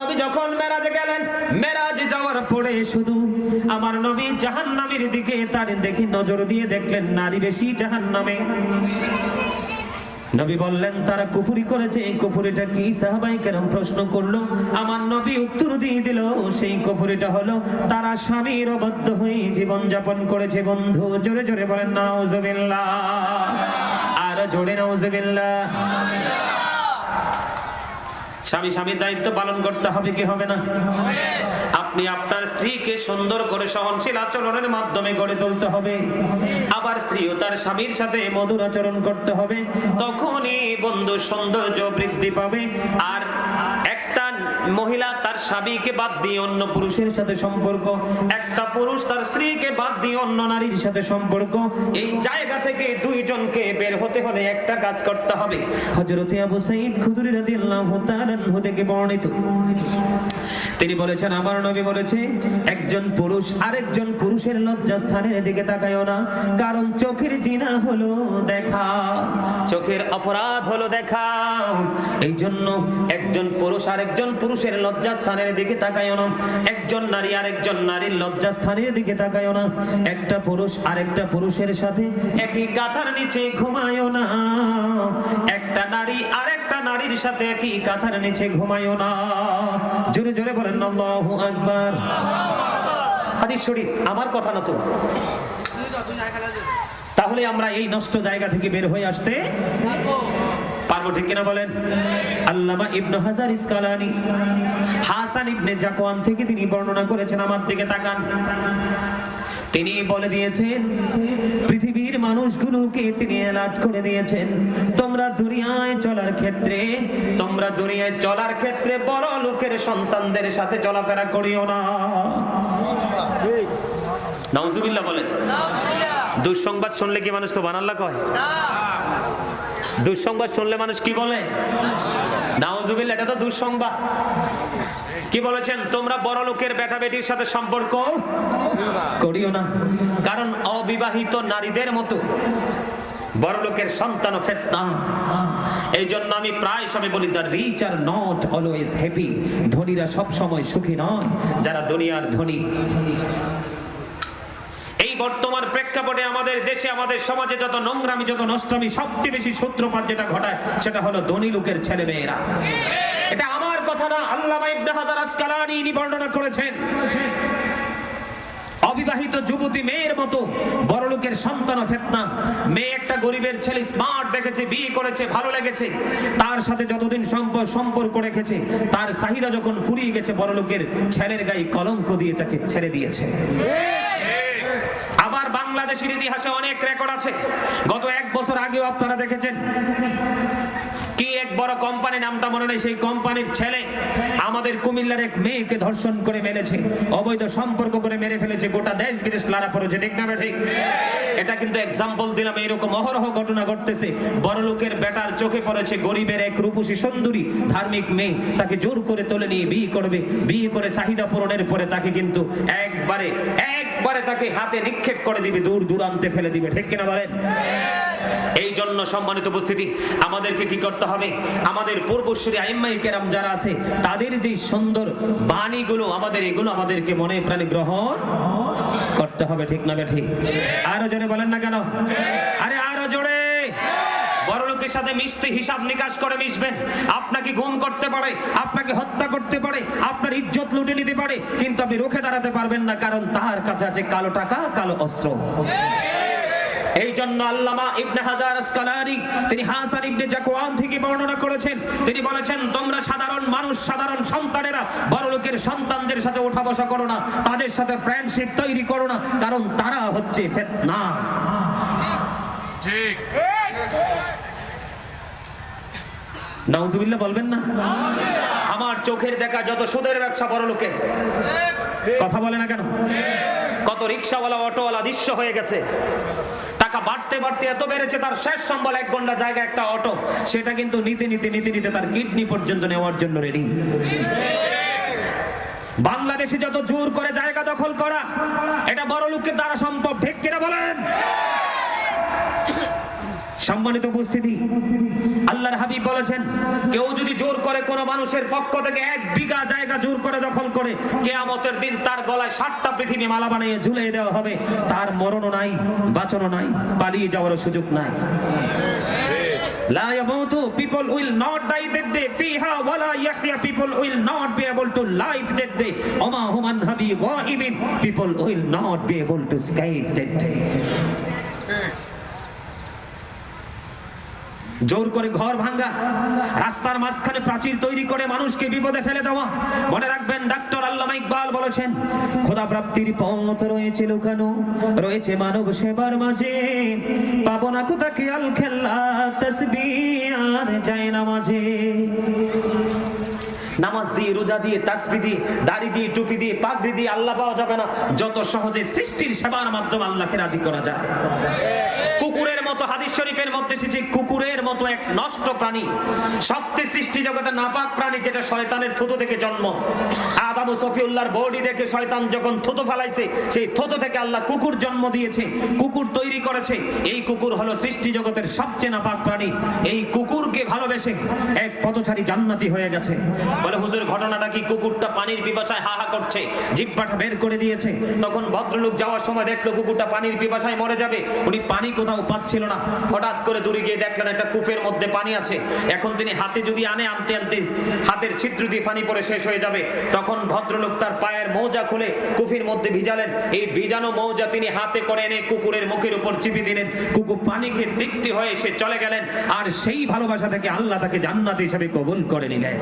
যখন মেরাজে গেলেন, মেরাজে যাওয়ার পরে শুধু আমার নবী জাহান্নামের দিকে তার দেখি নজর দিয়ে দেখলেন, নারী বেশি জাহান্নামে। নবী বললেন, তারা কুফুরি করেছে, এই কুফুরিটা কি সাহাবাই কেরম প্রশ্ন করল? আমার নবী উত্তর দিয়ে দিল, সেই কুফুরিটা হলো, তারা স্বামীর অবদ্ধ হয়ে জীবন যাপন করেছে বন্ধু। জোরে জোরে বলেন, নাউজুবিল্লাহ। আর জোরে নাউজুবিল্লাহ। স্বামী স্বামীর দায়িত্ব পালন করতে হবে, কি হবে না? আপনি আপনার স্ত্রীকে সুন্দর করে সহনশীল আচরণের মাধ্যমে গড়ে তুলতে হবে। আবার স্ত্রীও তার স্বামীর সাথে মধুর আচরণ করতে হবে। তখনই বন্ধু সৌন্দর্য বৃদ্ধি পাবে। আর মহিলা তার স্বামীকে বাদ দিয়ে অন্য পুরুষের সাথে সম্পর্ক, একটা পুরুষ তার স্ত্রীকে বাদ দিয়ে অন্য নারীর সাথে সম্পর্ক। এই জায়গা থেকে দুইজনকে বের হতে হলে একটা কাজ করতে হবে। হযরতে আবু সাঈদ খুদরি রাদিয়াল্লাহু তাআলা থেকে বর্ণিত। তিনি বলেছেন, আমার নবী বলেছে, একজন পুরুষ আরেকজন পুরুষের লজ্জা স্থানের দিকে তাকায়ও না, কারণ চোখের জিনা হলো দেখা, চোখের অপরাধ হলো দেখা। এই জন্য একজন পুরুষ আরেকজন পুরুষের লজ্জা স্থানের দিকে তাকায়ও না, একজন নারী আরেকজন নারীর লজ্জা স্থানের দিকে তাকায়ও না, একটা পুরুষ আরেকটা পুরুষের সাথে একই কাঁথার নিচে ঘুমায়ও না, একটা নারী আরেকটা নারীর সাথে একই কাঁথার নিচে ঘুমায়ও না। জোরে জোরে বলেন, আল্লাহু হাদিস শরীফ, আমার কথা না তো। তাহলে আমরা এই নষ্ট জায়গা থেকে বের হয়ে আসতে পারব ঠিক কিনা বলেন? আল্লামা ইবনু হাজার ইসকালানি, হাসান ইবনে জাকওয়ান থেকে তিনি বর্ণনা করেছেন, আমার দিকে তাকান। তিনি বলে দিয়েছেন, পৃথিবীর মানুষগুলোকে তিনি অ্যালার্ট করে দিয়েছেন, তোমরা দুনিয়ায় চলার ক্ষেত্রে, তোমরা দুনিয়ায় চলার ক্ষেত্রে বড় লোকের সন্তানদের সাথে চলাফেরা করিও না। নাউজুবিল্লাহ বলেন। দুঃসংবাদ শুনলে কি মানুষ তো বানাল্লা কয়? দুঃসংবাদ শুনলে মানুষ কি বলে? নাউজুবিল্লাহ, এটা তো দুঃসংবাদ। কি বলেছেন? তোমরা বড় লোকের বেটা বেটির সাথে সম্পর্ক? করিও না। কারণ অবিবাহিত নারীদের মতো বড় লোকের সন্তান এই জন্য আমি প্রায় সময় বলি the rich are not always happy ধনীরা সব সময় সুখী নয়, যারা দুনিয়ার ধনী। এই বর্তমান প্রেক্ষাপটে আমাদের দেশে, আমাদের সমাজে যত নোংরামি, যত নষ্টমী, সবচেয়ে বেশি সূত্রপাত যেটা ঘটায়, সেটা হলো ধনী লোকের ছেলে মেয়েরা এটা আমার কথা না আল্লামা ইবনে হাজার আসকালানি ইনি বর্ণনা করেছেন। অবিবাহিত যুবতী মেয়ের মতো বড় লোকের সন্তান ফেতনা। মেয়ে একটা গরিবের ছেলে স্মার্ট দেখেছে, বিয়ে করেছে, ভালো লেগেছে। তার সাথে যতদিন সম্পর্ক রেখেছে, তার চাহিদা যখন ফুরিয়ে গেছে বড় লোকের ছেলের গায়ে কলঙ্ক দিয়ে তাকে ছেড়ে দিয়েছে। আবার বাংলাদেশের ইতিহাসে অনেক রেকর্ড আছে। গত এক বছর আগেও আপনারা দেখেছেন। কি এক বড় কোম্পানি নামটা মনে নেই? সেই কোম্পানির ছেলে আমাদের কুমিল্লার এক মেয়েকে ধর্ষণ করে মেরেছে, অবৈধ সম্পর্ক করে মেরে ফেলেছে, গোটা দেশ বিদেশ লারা পড়েছে, ঠিক না ঠিক এটা কিন্তু এক্সাম্পল দিলাম, এরকম অহরহ ঘটনা ঘটতেছে। বড় লোকের বেটার চোখে পড়েছে, গরিবের এক রূপসী সুন্দরী ধার্মিক মেয়ে, তাকে জোর করে তোলে নিয়ে বিয়ে করবে। বিয়ে করে চাহিদা পূরণের পরে তাকে কিন্তু একবারে একবারে তাকে হাতে নিক্ষেপ করে দিবে, দূর দূরান্তে ফেলে দিবে, ঠিক কিনা বলেন? এই জন্য সম্মানিত উপস্থিতি, আমাদেরকে কি করতে হবে? আমাদের পূর্বশ্রী আইম্মাই যারা আছে, তাদের যে সুন্দর বাণীগুলো আমাদের, এগুলো আমাদেরকে মনে প্রাণে গ্রহণ করতে হবে, ঠিক না ঠিক আরও জোরে বলেন না কেন? আরে আরও জোরে! বড় লোকের সাথে মিশতে হিসাব নিকাশ করে মিশবেন। আপনাকে গুম করতে পারে, আপনাকে হত্যা করতে পারে, আপনার ইজ্জত লুটে নিতে পারে, কিন্তু আপনি রুখে দাঁড়াতে পারবেন না, কারণ তাহার কাছে আছে কালো টাকা, কালো অস্ত্র। এই জন্য আল্লামা ইবনে হাজার আসকালানি তিনি হাসান ইবনে জাকওয়ান থেকে বর্ণনা করেছেন। তিনি বলেছেন তোমরা সাধারণ মানুষ সাধারণ সন্তানেরা বড় লোকের সন্তানদের সাথে ওঠা বসা করো না তাদের সাথে ফ্রেন্ডশিপ তৈরি করো না কারণ তারা হচ্ছে ফেতনা। ঠিক। নাউজুবিল্লাহ বলবেন না? আমার চোখের দেখা যত সুদের ব্যবসা বড় লোকের। কথা বলে না কেন? কত রিক্সাওয়ালা, অটোওয়ালা দৃশ্য হয়ে গেছে। টাকা বাড়তে বাড়তে এত বেড়েছে, তার শেষ সম্বল এক ঘণ্টা জায়গা একটা অটো। সেটা কিন্তু নিতে নিতে নিতে নিতে তার কিডনি পর্যন্ত নেওয়ার জন্য রেডি বাংলাদেশে যত জোর করে জায়গা দখল করা, এটা বড় লোকের দ্বারা সম্ভব ঠিক কিনা বলেন সম্মান সম্মানিত উপস্থিতি। আল্লাহর হাবিব বলেছেন, কেউ যদি জোর করে কোনো মানুষের পক্ষ থেকে এক বিঘা জায়গা জোর করে দখল করে, কেয়ামতের দিন তার গলায় ষাটটা পৃথিবী মালা বানিয়ে ঝুলিয়ে দেওয়া হবে। তার মরণও নাই, বাঁচনও নাই, পালিয়ে যাওয়ারও সুযোগ নাই। people জোর করে ঘর ভাঙ্গা রাস্তার মাঝখানে প্রাচীর তৈরি করে মানুষকে বিপদে ফেলে দেওয়া। মনে রাখবেন, ডাক্তার আল্লামা ইকবাল বলেছেন, খোদা প্রাপ্তির পথ রয়েছে লুকানো, রয়েছে মানব সেবার মাঝে। পাবো না কোথা খেয়াল খেলা তসবিহ আর যায় না মাঝে। নামাজ দিয়ে, রোজা দিয়ে, তাসবি দিয়ে, দাড়ি দিয়ে, টুপি দিয়ে, পাগড়ি দিয়ে আল্লাহ পাওয়া যাবে না। যত সহজে সৃষ্টির সেবার মাধ্যমে আল্লাহকে রাজি করা যায়। কুকুরের মতো হাদিস শরীফের মধ্যে এসেছে, কুকুরের মতো এক নষ্ট প্রাণী। সবচেয়ে সৃষ্টি জগতে নাপাক প্রাণী যেটা শয়তানের থুতু থেকে জন্ম। আদাম সফিউল্লাহর বডি দেখে শয়তান যখন থুতু ফালাইছে, সেই থুতু থেকে আল্লাহ কুকুর জন্ম দিয়েছে, কুকুর তৈরি করেছে। এই কুকুর হলো সৃষ্টি জগতের সবচেয়ে নাপাক প্রাণী। এই কুকুরকে ভালোবেসে এক পথচারী জান্নাতি হয়ে গেছে। বলে, হুজুর, ঘটনাটা কি কুকুরটা পানির পিপাসায় হা হা করছে? জিব্বাটা বের করে দিয়েছে? তখন ভদ্রলোক যাওয়ার সময় দেখল, কুকুরটা পানির পিপাসায় মরে যাবে। উনি, পানি কোথাও পাচ্ছিল না। হঠাৎ করে দূরে গিয়ে দেখলেন একটা কূপের মধ্যে পানি আছে। এখন তিনি হাতে যদি আনে আনতে আনতে হাতের ছিদ্র দিয়ে পানি পরে শেষ হয়ে যাবে। তখন ভদ্রলোক তার পায়ের মৌজা খুলে কুফির মধ্যে ভিজালেন। এই ভিজানো মৌজা তিনি হাতে করে এনে কুকুরের মুখের উপর চিপে দিলেন। কুকুর পানিকে তৃপ্তি হয়ে সে চলে গেলেন আর সেই ভালোবাসা থেকে আল্লাহ তাকে জান্নাত হিসেবে কবুল করে নিলেন।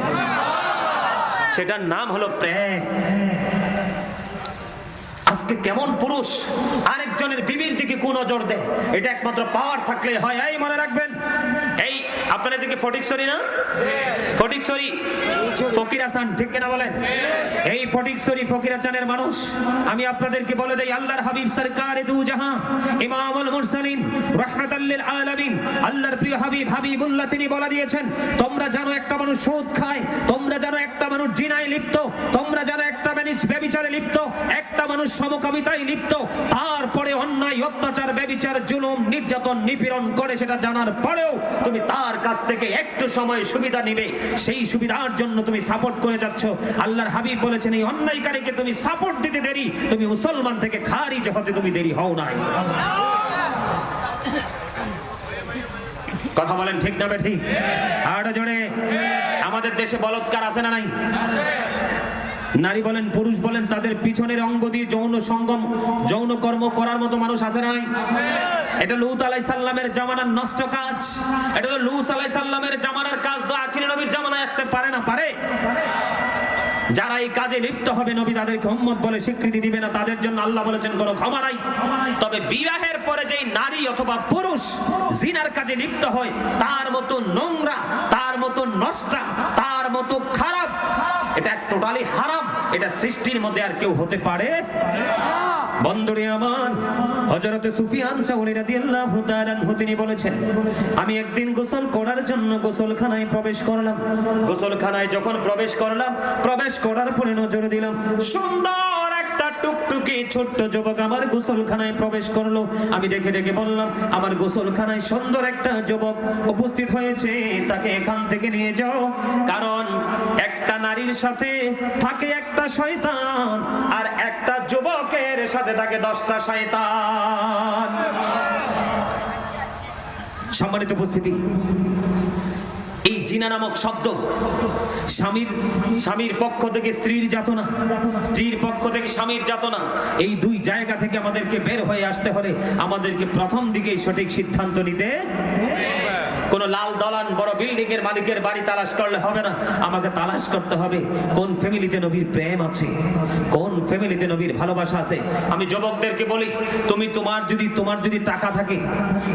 সেটার নাম হলো প্রেম। আজকে কেমন পুরুষ আরেকজনের বিবির দিকে কোন নজর দেয়? এটা একমাত্র পাওয়ার থাকলে হয়। এই মনে রাখবেন দিকে ফটিকসরি না? ফটিকসরি ফকির ঠিক কিনা বলেন? এই ফকির মানুষ, আমি আপনাদেরকে বলে দেই, আল্লাহর হাবিব সরকার দু ইমামুল মুরসালিন আলামিন, আল্লাহর প্রিয় হাবিব হাবিবুল্লাহ তিনি বলে দিয়েছেন, তোমরা জানো একটা মানুষ সুদ খায়, তোমরা জানো একটা মানুষ জিনায় লিপ্ত, তোমরা জানো একটা মানুষ ব্যভিচারে লিপ্ত, একটা মানুষ সমকামিতায় লিপ্ত তারপরে অন্যায় অত্যাচার ব্যভিচার জুলুম, নির্যাতন, নিপীড়ন করে সেটা জানার পরেও তুমি তার কাছ থেকে একটু সময় সুবিধা নিবে। সেই সুবিধার জন্য তুমি সাপোর্ট করে যাচ্ছ। আল্লাহর হাবিব বলেছেন, এই অন্যায়কারীকে তুমি সাপোর্ট দিতে দেরি। তুমি মুসলমান থেকে খারিজ হতে তুমি দেরি হও নাই। কথা বলেন ঠিক না ঠিক আর জোরে আমাদের দেশে বলৎকার আছে না নাই? নারী বলেন, পুরুষ বলেন, তাদের পিছনের অঙ্গ দিয়ে যৌন সঙ্গম, যৌন কর্ম করার মতো মানুষ আছে নাই? এটা লুত আলাই সাল্লামের জামানার নষ্ট কাজ। এটা তো লুত আলাই সাল্লামের জামানার কাজ। তো আখির নবীর জামানায় আসতে পারে না? পারে। যারা এই কাজে লিপ্ত হবে, নবী তাদেরকে উম্মত বলে স্বীকৃতি দিবে না। তাদের জন্য আল্লাহ বলেছেন, কোনো ক্ষমা নাই। তবে বিবাহের পরে যেই নারী অথবা পুরুষ জিনার কাজে লিপ্ত হয়, তার মতো নোংরা, তার মতো নষ্টা, তার মতো খারাপ টোটালি হারাম। এটা সৃষ্টির মধ্যে আর কেউ হতে পারে। বন্দরে আমার, হযরতে সুফিয়ান সাউরি রাদিয়াল্লাহু তাআলা তিনি বলেছেন, আমি একদিন গোসল করার জন্য গোসলখানায় প্রবেশ করলাম। গোসলখানায় যখন প্রবেশ করলাম, প্রবেশ করার পরে নজর দিলাম, সুন্দর টুকটুকি ছোট্ট যুবক আমার গোসলখানায় প্রবেশ করল। আমি ডেকে ডেকে বললাম, আমার গোসলখানায় সুন্দর একটা যুবক উপস্থিত হয়েছে, তাকে এখান থেকে নিয়ে যাও। কারণ একটা নারীর সাথে থাকে একটা শয়তান, আর একটা যুবকের সাথে থাকে দশটা শয়তান। সম্মানিত উপস্থিতি জিনা নামক শব্দ। স্বামীর স্বামীর পক্ষ থেকে স্ত্রীর যাতনা। স্ত্রীর পক্ষ থেকে স্বামীর যাতনা। এই দুই জায়গা থেকে আমাদেরকে বের হয়ে আসতে হলে আমাদেরকে প্রথম দিকেই সঠিক সিদ্ধান্ত নিতে কোন লাল দলান বড় বিল্ডিং এর মালিকের বাড়ি তালাশ করলে হবে না। আমাকে তালাশ করতে হবে। কোন ফ্যামিলিতে নবীর প্রেম আছে? কোন ফ্যামিলিতে নবীর ভালোবাসা আছে? আমি যুবকদেরকে বলি তুমি তোমার যদি তোমার যদি টাকা থাকে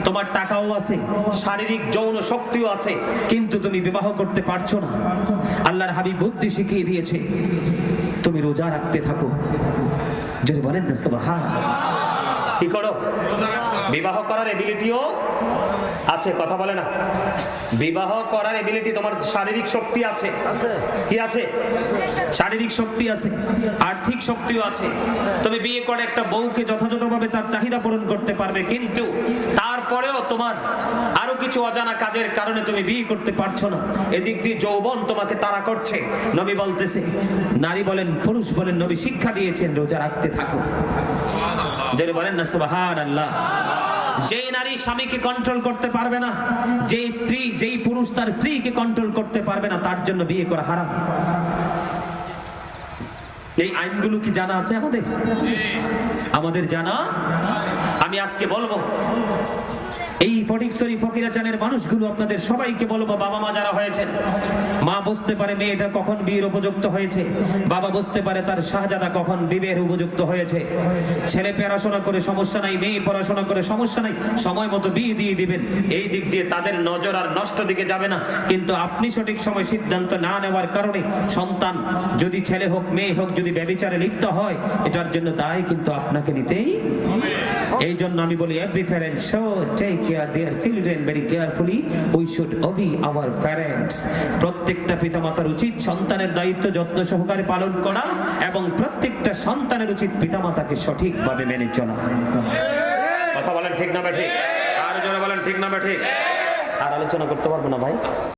তোমার টাকাও আছে শারীরিক যৌন শক্তিও আছে কিন্তু তুমি বিবাহ করতে পারছ না। আল্লাহর হাবিব বুদ্ধি শিখিয়ে দিয়েছে তুমি রোজা রাখতে থাকো। যদি বলেন না কি করো? বিবাহ করার এবিলিটিও আছে কথা বলে না। বিবাহ করার এবিলিটি তোমার শারীরিক শক্তি আছে। কি আছে? শারীরিক শক্তি আছে আর্থিক শক্তিও আছে। তুমি বিয়ে করে একটা বউকে যথাযথভাবে তার চাহিদা পূরণ করতে পারবে কিন্তু তারপরেও তোমার আরও কিছু অজানা কাজের কারণে তুমি বিয়ে করতে পারছ না। এদিক দিয়ে যৌবন তোমাকে তাড়া করছে। নবী বলতেছে নারী বলেন পুরুষ বলেন নবী শিক্ষা দিয়েছেন রোজা রাখতে থাকো যদি বলেন না সুবাহান আল্লাহ যেই নারী স্বামীকে কন্ট্রোল করতে পারবে না, যেই স্ত্রী, যেই পুরুষ তার স্ত্রীকে কন্ট্রোল করতে পারবে না, তার জন্য বিয়ে করা হারাম। এই আইনগুলো কি জানা আছে আমাদের? আমাদের জানা? আমি আজকে বলব এই ফটিকছড়ি ফকিরাচানের মানুষগুলো আপনাদের সবাইকে বলব বাবা মা যারা হয়েছেন, মা বুঝতে পারে মেয়েটা কখন বিয়ের উপযুক্ত হয়েছে, বাবা বুঝতে পারে তার শাহজাদা কখন বিবের উপযুক্ত হয়েছে। ছেলে পড়াশোনা করে সমস্যা নাই, মেয়ে পড়াশোনা করে সমস্যা নাই, সময় মতো বিয়ে দিয়ে দিবেন। এই দিক দিয়ে তাদের নজর আর নষ্ট দিকে যাবে না। কিন্তু আপনি সঠিক সময় সিদ্ধান্ত না নেওয়ার কারণে সন্তান যদি ছেলে হোক, মেয়ে হোক, যদি ব্যবিচারে লিপ্ত হয়, এটার জন্য দায় কিন্তু আপনাকে নিতেই এই জন্য আমি বলি every parent should take care their children very carefully we should obey our parents প্রত্যেকটা পিতামাতার উচিত সন্তানের দায়িত্ব যত্ন সহকারে পালন করা এবং প্রত্যেকটা সন্তানের উচিত পিতামাতাকে সঠিকভাবে মেনে চলা। কথা বলেন ঠিক না ঠিক? আর যারা বলেন ঠিক না ঠিক? আর আলোচনা করতে পারব না ভাই?